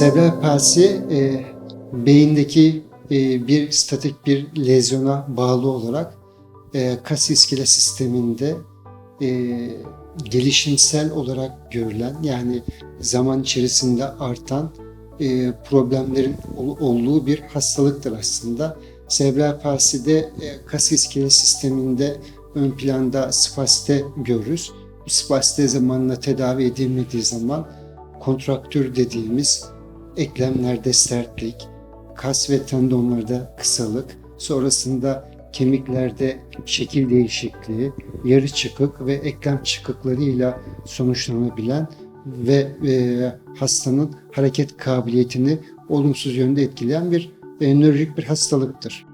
Serebral palsi e, beyindeki e, bir statik bir lezyona bağlı olarak e, kas iskele sisteminde e, gelişimsel olarak görülen yani zaman içerisinde artan e, problemlerin ol- olduğu bir hastalıktır aslında. Serebral palside e, kas iskele sisteminde ön planda spasite görürüz. Bu spasite zamanla tedavi edilmediği zaman kontraktür dediğimiz eklemlerde sertlik, kas ve tendonlarda kısalık, sonrasında kemiklerde şekil değişikliği, yarı çıkık ve eklem çıkıklarıyla sonuçlanabilen ve e, hastanın hareket kabiliyetini olumsuz yönde etkileyen bir e, nörolojik bir hastalıktır.